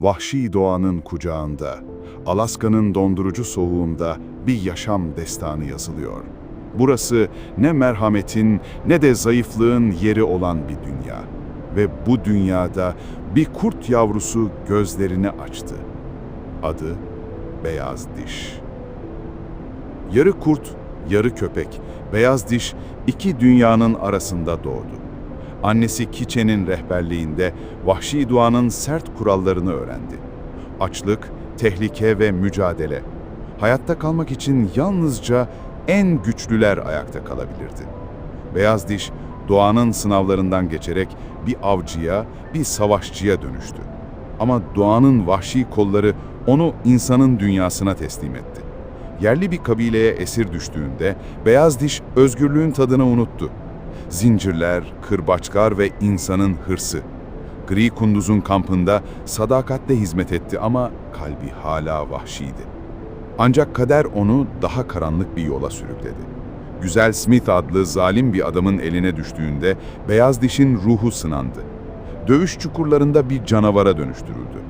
Vahşi doğanın kucağında, Alaska'nın dondurucu soğuğunda bir yaşam destanı yazılıyor. Burası ne merhametin ne de zayıflığın yeri olan bir dünya. Ve bu dünyada bir kurt yavrusu gözlerini açtı. Adı Beyaz Diş. Yarı kurt, yarı köpek, Beyaz Diş iki dünyanın arasında doğdu. Annesi Kiçe'nin rehberliğinde vahşi doğanın sert kurallarını öğrendi. Açlık, tehlike ve mücadele. Hayatta kalmak için yalnızca en güçlüler ayakta kalabilirdi. Beyaz Diş, doğanın sınavlarından geçerek bir avcıya, bir savaşçıya dönüştü. Ama doğanın vahşi kolları onu insanın dünyasına teslim etti. Yerli bir kabileye esir düştüğünde Beyaz Diş özgürlüğün tadını unuttu. Zincirler, kırbaçlar ve insanın hırsı. Gri Kunduz'un kampında sadakatle hizmet etti ama kalbi hala vahşiydi. Ancak kader onu daha karanlık bir yola sürükledi. Güzel Smith adlı zalim bir adamın eline düştüğünde Beyaz Diş'in ruhu sınandı. Dövüş çukurlarında bir canavara dönüştürüldü.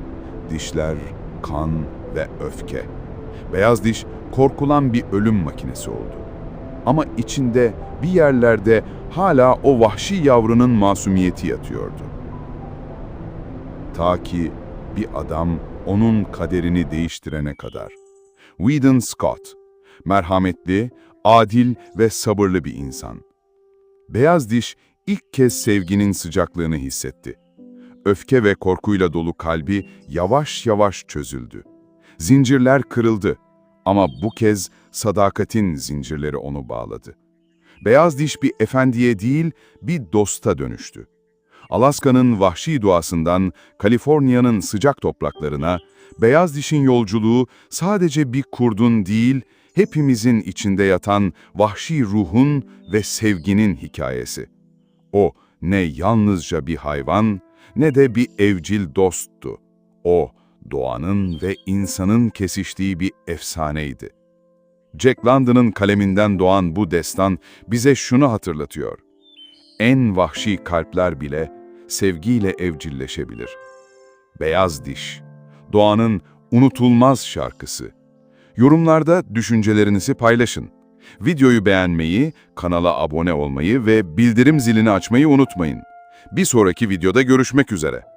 Dişler, kan ve öfke. Beyaz Diş korkulan bir ölüm makinesi oldu. Ama içinde bir yerlerde hala o vahşi yavrunun masumiyeti yatıyordu. Ta ki bir adam onun kaderini değiştirene kadar. Whedon Scott, merhametli, adil ve sabırlı bir insan. Beyaz diş ilk kez sevginin sıcaklığını hissetti. Öfke ve korkuyla dolu kalbi yavaş yavaş çözüldü. Zincirler kırıldı ama bu kez sadakatin zincirleri onu bağladı. Beyaz diş bir efendiye değil, bir dosta dönüştü. Alaska'nın vahşi doğasından Kaliforniya'nın sıcak topraklarına, beyaz dişin yolculuğu sadece bir kurdun değil, hepimizin içinde yatan vahşi ruhun ve sevginin hikayesi. O ne yalnızca bir hayvan ne de bir evcil dosttu. O doğanın ve insanın kesiştiği bir efsaneydi. Jack London'ın kaleminden doğan bu destan bize şunu hatırlatıyor. En vahşi kalpler bile sevgiyle evcilleşebilir. Beyaz Diş, doğanın unutulmaz şarkısı. Yorumlarda düşüncelerinizi paylaşın. Videoyu beğenmeyi, kanala abone olmayı ve bildirim zilini açmayı unutmayın. Bir sonraki videoda görüşmek üzere.